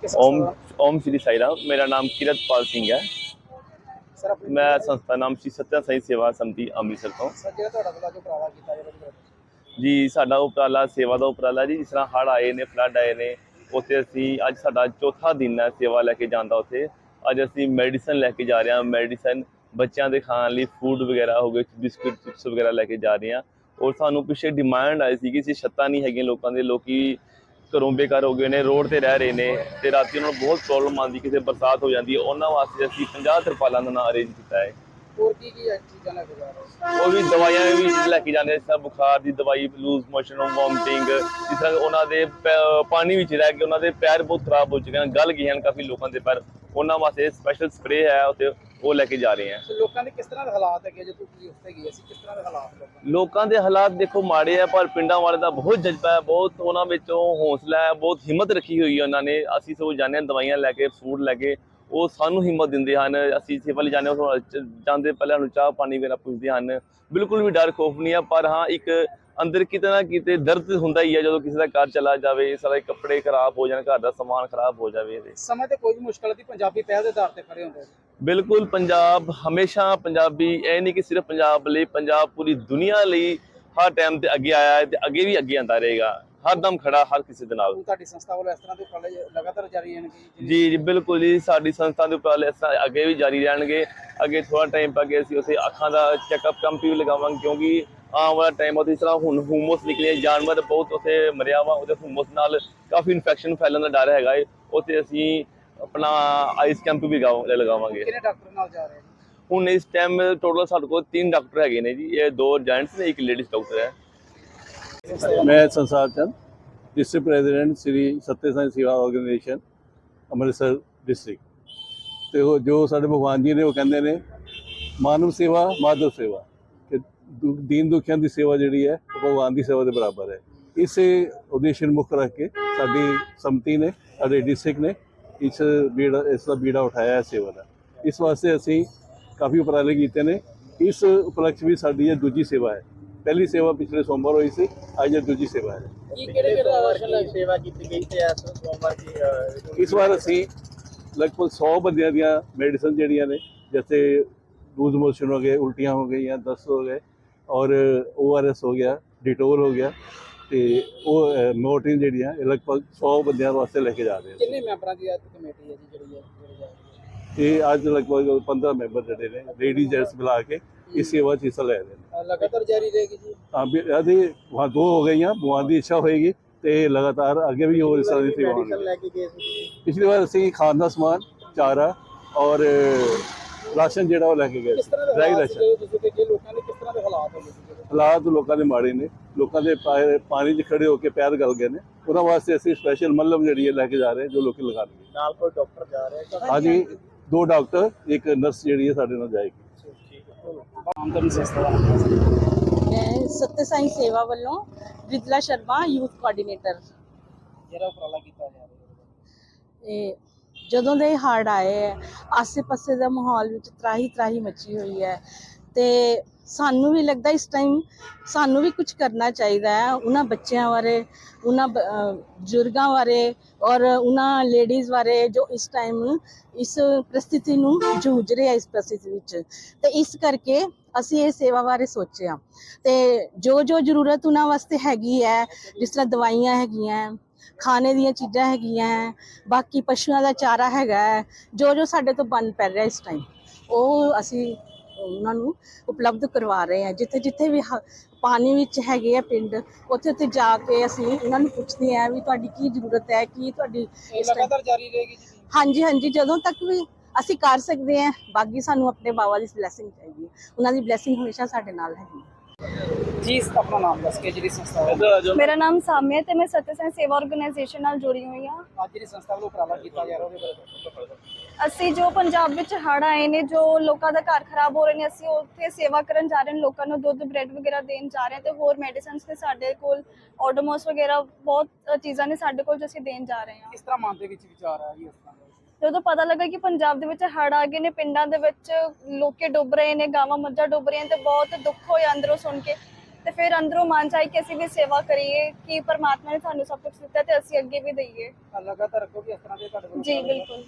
ਕਿਸ ओम ਸੰਸਥਾ ਦਾ? ओम श्री साई राम मेरा नाम किरतपाल सिंह है ਸਰ ਆਪਣੀ मैं संस्था नाम श्री सत्या साई सेवा समिति ਅੰਮ੍ਰਿਤਸਰ ਤੋਂ ਸਰ ਜਿਹੜਾ ਤੁਹਾਡਾ ਵੱਲੋਂ ਜੋ ਉਪਰਾਲਾ ਕੀਤਾ ਜਾ ਰਿਹਾ ਜੀ ਸਾਡਾ ਉਪਰਾਲਾ ਸੇਵਾ ਦਾ ਉਪਰਾਲਾ ਜੀ ਜਿਸ ਤਰ੍ਹਾਂ ਹੜ੍ਹ ਆਏ ਨੇ ਫਲੱਡ ਆਏ ਨੇ ਉੱਥੇ ਅਸੀਂ ਅੱਜ ਸਾਡਾ ਚੌਥਾ ਦਿਨ ਹੈ ਸੇਵਾ ਲੈ ਕੇ ਜਾਂਦਾ ਉੱਥੇ ਅੱਜ ਅਸੀਂ ਮੈਡੀਸਨ ਲੈ ਕੇ ਜਾ ਰਹੇ ਹਾਂ ਮੈਡੀਸਨ ਬੱਚਿਆਂ ਦੇ ਖਾਣ ਲਈ ਫੂਡ ਵਗੈਰਾ ਹੋ ਗਏ ਬਿਸਕੁਟ ਚਿਪਸ ਵਗੈਰਾ ਲੈ ਕੇ ਜਾ ਰਹੇ ਹਾਂ ਔਰ ਸਾਨੂੰ ਪਿੱਛੇ ਡਿਮਾਂਡ ਆਈ ਸੀ ਕਿ ਅਸੀਂ ਛੱਤਾਂ ਨਹੀਂ ਹੈਗੀਆਂ ਲੋਕਾਂ ਦੇ ਲੋਕੀ ਘਰੋਂ ਬੇਕਾਰ ਹੋ ਗਏ ਨੇ ਰੋਡ ਤੇ ਰਹਿ ਰਹੇ ਨੇ ਤੇ ਰਾਤੀ ਉਹਨਾਂ ਨੂੰ ਬਹੁਤ ਪ੍ਰੋਬਲਮ ਆਉਂਦੀ ਕਿਸੇ ਬਰਸਾਤ ਹੋ ਜਾਂਦੀ ਹੈ ਉਹਨਾਂ ਵਾਸਤੇ ਅਸੀਂ 50 ਤਰਪਾਲਾਂ ਦਾ ਨਾਲ ਅਰੇਂਜ ਕੀਤਾ ਹੈ। ਹੋਰ ਕੀ ਕੀ ਚੀਜ਼ਾਂ ਲੈ ਕੇ ਜਾ ਰਹੇ ਹੋ? ਉਹ ਵੀ ਦਵਾਈਆਂ ਵੀ ਲੈ ਕੇ ਜਾਂਦੇ ਤਰ੍ਹਾਂ ਬੁਖਾਰ ਦੀ ਦਵਾਈ ਲੂਜ਼ ਮੋਸ਼ਨ ਵੋਮਟਿੰਗ ਜਿਸ ਤਰ੍ਹਾਂ ਉਹਨਾਂ ਦੇ ਪਾਣੀ ਵਿੱਚ ਰਹਿ ਕੇ ਉਹਨਾਂ ਦੇ ਪੈਰ ਬਹੁਤ ਖਰਾਬ ਹੋ ਚੁੱਕੇ ਹਨ ਗਲ ਗਏ ਹਨ ਕਾਫੀ ਲੋਕਾਂ ਦੇ ਪੈਰ। ਉਹਨਾਂ ਵਾਸਤੇ ਸਪੈਸ਼ਲ ਸਪਰੇਅ ਹੈ ਉੱਥੇ। ਉਹ ਲੈ ਕੇ ਜਾ ਰਹੇ ਸੋ ਲੋਕਾਂ ਦੇ ਕਿਸ ਤਰ੍ਹਾਂ ਦੇ ਹਾਲਾਤ ਹੈਗੇ ਜੇ ਤੁਸੀਂ ਉੱਥੇ ਗਏ ਸੀ ਕਿਸ ਤਰ੍ਹਾਂ ਦੇ ਹਾਲਾਤ ਲੋਕਾਂ ਦੇ? ਲੋਕਾਂ ਦੇ ਹਾਲਾਤ ਦੇਖੋ ਮਾੜੇ ਆ ਪਰ ਪਿੰਡਾਂ ਵਾਲੇ ਦਾ ਬਹੁਤ ਜਜ਼ਬਾ ਹੈ ਬਹੁਤ ਉਹਨਾਂ ਵਿੱਚੋਂ ਹੌਸਲਾ ਹੈ ਬਹੁਤ ਹਿੰਮਤ ਰੱਖੀ ਹੋਈ ਹੈ ਉਹਨਾਂ ਨੇ। ਅਸੀਂ ਸਗੋਂ ਜਾਂਦੇ ਹਾਂ ਦਵਾਈਆਂ ਲੈ ਕੇ ਫੂਡ ਲੈ ਕੇ ਉਹ ਸਾਨੂੰ ਹਿੰਮਤ ਦਿੰਦੇ ਹਨ। ਅਸੀਂ ਸੇਵਾ ਲਈ ਜਾਂਦੇ ਹਾਂ ਉਹ ਜਾਂਦੇ ਪਹਿਲਾਂ ਨੂੰ ਚਾਹ ਪਾਣੀ ਵਗੈਰਾ ਪੁੱਛਦੇ ਹਨ। ਬਿਲਕੁਲ ਵੀ ਡਰ ਖੋਫ ਨਹੀਂ ਆ ਪਰ ਹਾਂ ਇੱਕ ਅੰਦਰ ਕਿਤੇ ਨਾ ਕਿਤੇ ਦਰਦ ਹੁੰਦਾ ਹੀ ਹੈ ਜਦੋਂ ਕਿਸੇ ਦਾ ਘਰ ਚਲਾ ਜਾਵੇ ਸਾਰੇ ਕੱਪੜੇ ਖਰਾਬ ਹੋ ਜਾਣ ਘਰ ਦਾ ਸਮਾਨ ਖਰਾਬ ਹੋ ਜਾਵੇ ਸਮੇਂ ਤੇ ਕੋਈ ਮੁਸ਼ਕਲ ਦੀ ਪੰਜਾਬੀ ਪਹਿਲ ਦੇ ਆਧਾਰ ਤੇ ਖੜੇ ਹੁੰਦੇ ਬਿਲਕੁਲ ਪੰਜਾਬ ਹਮੇਸ਼ਾ ਪੰਜਾਬੀ ਇਹ ਨਹੀਂ ਕਿ ਸਿਰਫ ਪੰਜਾਬ ਲਈ ਪੰਜਾਬ ਪੂਰੀ ਦੁਨੀਆ ਲਈ ਹਰ ਟਾਈਮ ਤੇ ਅੱਗੇ ਆਇਆ ਹੈ ਤੇ ਅੱਗੇ ਵੀ ਅੱਗੇ ਆਂਦਾ ਰਹੇਗਾ। ਹਰਦਮ ਖੜਾ ਹਰ ਕਿਸੇ ਦੇ ਨਾਲ। ਤੁਹਾਡੀ ਸੰਸਥਾ ਵੱਲੋਂ ਇਸ ਤਰ੍ਹਾਂ ਦੇ ਉਪਰਾਲੇ ਲਗਾਤਾਰ ਜਾਰੀ ਰਹਿਣਗੇ ਜੀ? ਜੀ ਬਿਲਕੁਲ ਜੀ। ਸਾਡੀ ਸੰਸਥਾ ਦੇ ਉਪਰਾਲੇ ਇਸ ਤਰ੍ਹਾਂ ਅੱਗੇ ਵੀ ਜਾਰੀ ਰਹਿਣਗੇ। ਅੱਗੇ ਥੋੜਾ ਟਾਈਮ ਪਾ ਕੇ ਅਸੀਂ ਉਸੇ ਅੱਖਾਂ ਦਾ ਚੈੱਕਅਪ ਕੈਂਪ ਵੀ ਲਗਾਵਾਂਗੇ ਕਿਉਂਕਿ ਆਉਣ ਵਾਲਾ ਟਾਈਮ ਉਹਦੀ ਤਰ੍ਹਾਂ ਹੁਣ ਹੂਮਸ ਨਿਕਲੇ ਜਾਨਵਰ ਬਹੁਤ ਉਥੇ ਮਰਿਆ ਵਾ। ਉਹਦੇ ਹੂਮਸ ਨਾਲ ਕਾਫੀ ਇਨਫੈਕਸ਼ਨ ਫੈਲਣ ਦਾ ਡਰ ਹੈਗਾ ਏ। ਉੱਥੇ ਅਸੀਂ ਆਪਣਾ ਆਈਸ ਕੈਂਪ ਵੀ ਲਗਾਵਾਂ- ਲਗਾਵਾਂਗੇ। ਕਿਹਨੇ ਡਾਕਟਰ ਨਾਲ ਜਾ ਰਹੇ ਨੇ ਹੁਣ ਇਸ ਟਾਈਮ ਟੋਟਲ ਸਾਡੇ ਕੋਲ ਤਿੰਨ ਡਾਕਟਰ ਹੈਗੇ ਨੇ ਜੀ। ਇਹ ਦੋ ਜੈਂਟਸ ਨੇ, ਇੱਕ ਲੇਡੀਜ਼ ਡਾਕਟਰ ਹੈ। ਮੈਂ ਸੰਸਾਰ ਚੰਦ ਡਿਸਟ੍ਰਿਕਟ ਪ੍ਰੈਜ਼ੀਡੈਂਟ ਸ੍ਰੀ ਸੱਤਿਆ ਸਾਈ ਸੇਵਾ ਆਰਗੇਨਾਈਜੇਸ਼ਨ ਅੰਮ੍ਰਿਤਸਰ ਡਿਸਟ੍ਰਿਕਟ ਤੇ ਉਹ ਜੋ ਸਾਡੇ ਭਗਵਾਨ ਜੀ ਨੇ, ਉਹ ਕਹਿੰਦੇ ਨੇ, ਮਾਨਵ ਸੇਵਾ, ਮਾਧਵ ਸੇਵਾ। ਕਿ ਦੁ- ਦੀਨ ਦੁਖੀਆਂ ਦੀ ਸੇਵਾ ਜਿਹੜੀ ਹੈ, ਉਹ ਭਗਵਾਨ ਦੀ ਸੇਵਾ ਦੇ ਬਰਾਬਰ ਹੈ। ਇਸੇ ਉਦੇਸ਼ ਨੂੰ ਮੁੱਖ ਰੱਖ ਕੇ ਸਾਡੀ ਸੰਮਤੀ ਨੇ, ਸਾਡੇ ਡਿਸਟ੍ਰਿਕਟ ਨੇ, ਇਸ ਬੀੜਾ, ਇਸ ਦਾ ਬੀੜਾ ਉਠਾਇਆ ਹੈ ਸੇਵਾ ਦਾ। ਇਸ ਵਾਸਤੇ ਅਸੀਂ ਕਾਫੀ ਉਪਰਾਲੇ ਕੀਤੇ ਨੇ। ਇਸ ਉਪਲਕਸ਼ ਵੀ ਸਾਡੀ ਇਹ ਦੂਜੀ ਸੇਵਾ ਹੈ। ਪਹਿਲੀ ਸੇਵਾ ਪਿਛਲੇ ਸੋਮਵਾਰ ਹੋਈ ਸੀ ਅੱਜ ਇਹ ਦੂਜੀ ਸੇਵਾ ਹੈ। ਕੀ ਕਿਹੜੇ ਕਿਹੜੇ ਰਾਸ਼ਨ ਲੈ ਸੇਵਾ ਕੀਤੀ ਗਈ ਤੇ ਇਸ ਸੋਮਵਾਰ ਦੀ ਇਸ ਵਾਰ ਅਸੀਂ ਲਗਭਗ 100 ਬੰਦਿਆਂ ਦੀਆਂ ਮੈਡੀਸਨ ਜਿਹੜੀਆਂ ਨੇ ਜੈਸੇ ਲੂਜ਼ ਮੋਸ਼ਨ ਹੋ ਗਏ ਉਲਟੀਆਂ ਹੋ ਗਈਆਂ ਦਸਤ ਹੋ ਗਏ ਔਰ ਓਆਰਐਸ ਹੋ ਗਿਆ ਡਿਟੋਲ ਹੋ ਗਿਆ ਤੇ ਉਹ ਮੋਟਿਨ ਜਿਹੜੀਆਂ ਲਗਭਗ 100 ਬੰਦਿਆਂ ਵਾਸਤੇ ਲੈ ਕੇ ਜਾ ਰਹੇ ਹਾਂ। ਕਿੰਨੇ ਮੈਂਬਰਾਂ ਦੀ ਇਹ ਕਮੇਟੀ ਹੈ ਜੀ ਜਿਹੜੀ ਹੈ? ਇਹ ਅੱਜ ਲਗਭਗ 15 ਮੈਂਬਰ ਜਿਹੜੇ ਨੇ ਲੇਡੀਜ਼ ਜੈਂਟਸ ਮਿਲਾ ਕੇ ਇਸ ਸੇਵਾ 'ਚ ਹਿੱਸਾ ਲੈ ਰਹੇ ਨੇ। ਲਗਾਤਾਰ ਜਾਰੀ ਰਹੇਗੀ ਜੀ? ਹਾਂ ਵੀ ਇਹਦੀ ਵਹਾਂ ਦੋ ਹੋ ਗਈਆਂ ਭਗਵਾਨ ਦੀ ਇੱਛਾ ਹੋਏਗੀ ਤੇ ਲਗਾਤਾਰ ਅੱਗੇ ਵੀ ਹੋਰ ਇਸ ਤਰ੍ਹਾਂ ਦੀ ਸੇਵਾ ਹੋਣਗੀ ਲੈ ਕੇ ਗਏ ਸੀ ਪਿਛਲੀ ਵਾਰ ਅਸੀਂ ਖਾਣ ਦਾ ਸਮਾਨ ਚਾਰਾ ਔਰ ਰਾਸ਼ਨ ਜਿਹੜਾ ਉਹ ਲੈ ਕੇ ਗਏ ਕਿਸ ਤਰ੍ਹਾਂ ਦੇ ਡਰਾਈ ਹਾਲਾਤ ਸੀ ਰਾਸ਼ਨ। ਜਦੋਂ ਤੁਸੀਂ ਦੇਖੇ ਲੋਕਾਂ ਦੇ ਕਿਸ ਤਰ੍ਹਾਂ ਦੇ ਹਾਲਾਤ ਹੋਏ ਸੀ ਜਦੋਂ? ਹਾਲਾਤ ਲੋਕਾਂ ਦੇ ਮਾੜੇ ਨੇ ਲੋਕਾਂ ਦੇ ਪਾ- ਪਾਣੀ 'ਚ ਖੜੇ ਹੋ ਕੇ ਪੈਰ ਗਲ ਗਏ ਨੇ। ਉਹਨਾਂ ਵਾਸਤੇ ਅਸੀਂ ਸਪੈਸ਼ਲ ਮੱਲਮ ਜਿਹੜੀ ਹੈ ਲੈ ਕੇ ਜਾ ਰਹੇ ਹਾਂ ਜੋ ਲੋਕੀ ਲਗਾਉਣਗੇ ਨਾਲ ਕੋਈ ਡਾਕਟਰ ਜਾ ਰਿਹਾ ਹੈ? ਹਾਂਜੀ ਦੋ ਡਾਕਟਰ ਇੱਕ ਨਰਸ ਜਿਹੜੀ ਹੈ ਸਾਡੇ ਨਾਲ ਜਾਏਗੀ। ਠੀਕ ਹੈ ਆਮਦਨ ਸੰਸਥਾ ਦਾ ਨਾਮ ਦੱਸੋ। ਮੈਂ ਸਤਿ ਸਾਈ ਸੇਵਾ ਵੱਲੋਂ ਰਿਤਲਾ ਸ਼ਰਮਾ ਯੂਥ ਕੋਆਰਡੀਨੇਟਰ। ਜਿਹੜਾ ਉਪਰਾਲਾ ਕੀਤਾ ਜਾ ਰਿਹਾ ਹੈ। ਇਹ ਜਦੋਂ ਦੇ ਹੜ੍ਹ ਆਏ ਹੈ ਆਸੇ-ਪਾਸੇ ਦਾ ਮਾਹੌਲ ਵਿੱਚ ਤਰਾਹੀ ਤਰਾਹੀ ਮਚੀ ਹੋਈ ਹੈ ਤੇ ਸਾਨੂੰ ਵੀ ਲੱਗਦਾ ਇਸ ਟਾਈਮ ਸਾਨੂੰ ਵੀ ਕੁਝ ਕਰਨਾ ਚਾਹੀਦਾ ਹੈ ਉਹਨਾਂ ਬੱਚਿਆਂ ਬਾਰੇ ਉਹਨਾਂ ਬ- ਬਜ਼ੁਰਗਾਂ ਬਾਰੇ ਔਰ ਉਹਨਾਂ ਲੇਡੀਜ਼ ਬਾਰੇ ਜੋ ਇਸ ਟਾਈਮ ਇਸ ਪ੍ਰਸਥਿਤੀ ਨੂੰ ਜੂਝ ਰਹੇ ਆ ਇਸ ਪ੍ਰਸਥਿਤੀ ਵਿੱਚ। ਤੇ ਇਸ ਕਰਕੇ ਅਸੀਂ ਇਹ ਸੇਵਾ ਬਾਰੇ ਸੋਚਿਆ। ਤੇ ਜੋ ਜੋ ਜ਼ਰੂਰਤ ਉਹਨਾਂ ਵਾਸਤੇ ਹੈਗੀ ਹੈ ਜਿਸ ਤਰ੍ਹਾਂ ਦਵਾਈਆਂ ਹੈਗੀਆਂ ਖਾਣੇ ਦੀਆਂ ਚੀਜ਼ਾਂ ਹੈਗੀਆਂ ਬਾਕੀ ਪਸ਼ੂਆਂ ਦਾ ਚਾਰਾ ਹੈਗਾ ਹੈ, ਜੋ ਜੋ ਸਾਡੇ ਤੋਂ ਬੰਦ ਪੈ ਰਿਹਾ ਇਸ ਟਾਈਮ ਉਹ ਅਸੀਂ ਉਹਨਾਂ ਨੂੰ ਉਪਲਬਧ ਕਰਵਾ ਰਹੇ ਹਾਂ ਜਿੱਥੇ ਜਿੱਥੇ ਵੀ ਪਾਣੀ ਵਿੱਚ ਹੈਗੇ ਆ ਪਿੰਡ ਉੱਥੇ ਉੱਥੇ ਜਾ ਕੇ ਅਸੀਂ ਉਹਨਾਂ ਨੂੰ ਪੁੱਛਦੇ ਹਾਂ ਵੀ ਤੁਹਾਡੀ ਕੀ ਜ਼ਰੂਰਤ ਹੈ ਕੀ ਤੁਹਾਡੀ ਲਗਾਤਾਰ ਜਾਰੀ ਰਹੇਗੀ ਜੀ? ਹਾਂਜੀ ਹਾਂਜੀ ਜਦੋਂ ਤੱਕ ਵੀ ਅਸੀਂ ਕਰ ਸਕਦੇ ਹਾਂ ਬਾਕੀ ਸਾਨੂੰ ਆਪਣੇ ਬਾਬਾ ਦੀ ਬਲੇਸਿੰਗ ਚਾਹੀਦੀ ਹੈ। ਉਹਨਾਂ ਦੀ ਬਲੇਸਿੰਗ ਹਮੇਸ਼ਾ ਸਾਡੇ ਨਾਲ ਹੈਗੀ ਜੀ ਆਪਣਾ ਨਾਮ ਦੱਸ ਕੇ ਜਿਹੜੀ ਸੰਸਥਾ ਹੈ। ਮੇਰਾ ਨਾਮ ਸਾਮਿਆ ਹੈ ਤੇ ਮੈਂ ਸਤਿ ਸਾਈ ਸੇਵਾ ਆਰਗੇਨਾਈਜੇਸ਼ਨ ਨਾਲ ਜੁੜੀ ਹੋਈ ਹਾਂ। ਅੱਜ ਜਿਹੜੀ ਸੰਸਥਾ ਵੱਲੋਂ ਉਪਰਾਲਾ ਕੀਤਾ ਜਾ ਰਿਹਾ ਉਹਦੇ ਬਾਰੇ ਦੱਸੋ। ਅਸੀਂ ਜੋ ਪੰਜਾਬ ਵਿੱਚ ਹੜ੍ਹ ਆਏ ਨੇ ਜੋ ਲੋਕਾਂ ਦਾ ਘਰ ਖਰਾਬ ਹੋ ਰਹੇ ਨੇ ਅਸੀਂ ਉੱਥੇ ਸੇਵਾ ਕਰਨ ਜਾ ਰਹੇ ਹਾਂ ਲੋਕਾਂ ਨੂੰ ਦੁੱਧ ਬ੍ਰੈਡ ਵਗੈਰਾ ਦੇਣ ਜਾ ਰਹੇ ਹਾਂ ਤੇ ਹੋਰ ਮੈਡੀਸਿਨਸ ਤੇ ਸਾਡੇ ਕੋਲ ਆਡੋਮੋਸ ਵਗੈਰਾ ਬਹੁਤ ਚੀਜ਼ਾਂ ਨੇ ਸਾਡੇ ਕੋਲ ਜੋ ਅਸੀਂ ਦੇਣ ਜਾ ਰਹੇ ਹਾਂ। ਕਿਸ ਤਰ੍ਹਾਂ ਮਨ ਦੇ ਵਿੱਚ ਵਿਚਾਰ ਆਇਆ ਜੀ ਇਸ ਤਰ੍ਹਾਂ। ਜਦੋਂ ਪਤਾ ਲੱਗਾ ਕਿ ਪੰਜਾਬ ਦੇ ਵਿੱਚ ਹੜ੍ਹ ਆ ਗਏ ਨੇ ਪਿੰਡਾਂ ਦੇ ਵਿੱਚ ਲੋਕੇ ਡੁੱਬ ਰਹੇ ਨੇ ਗਾਵਾਂ ਮੱਝਾਂ ਡੁੱਬ ਰਹੀਆਂ ਤੇ ਬਹੁਤ ਦੁੱਖ ਹੋਇਆ ਅੰਦਰੋਂ ਸੁਣ ਕੇ। ਤੇ ਫਿਰ ਅੰਦਰੋਂ ਮਨ ਚਾਹੀ ਕਿ ਅਸੀਂ ਵੀ ਸੇਵਾ ਕਰੀਏ ਕਿ ਪਰਮਾਤਮਾ ਨੇ ਸਾਨੂੰ ਸਭ ਕੁਝ ਦਿੱਤਾ ਤੇ ਅਸੀਂ ਅੱਗੇ ਵੀ ਦਈਏ। ਲਗਾਤਾਰ ਰੱਖੋ ਕਿ ਇਸ ਤਰ੍ਹਾਂ ਦੇ ਤੁਹਾਡੇ ਕੋਲ ਜੀ ਬਿਲਕੁਲ।